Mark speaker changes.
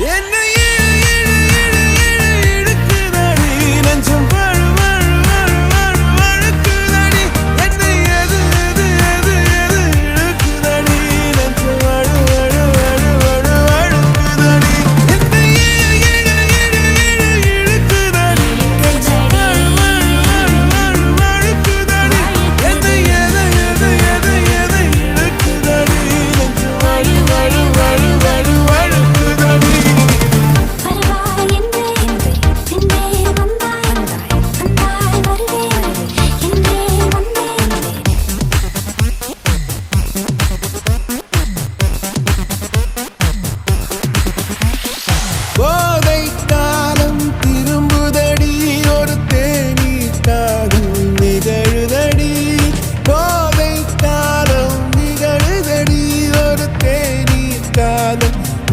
Speaker 1: In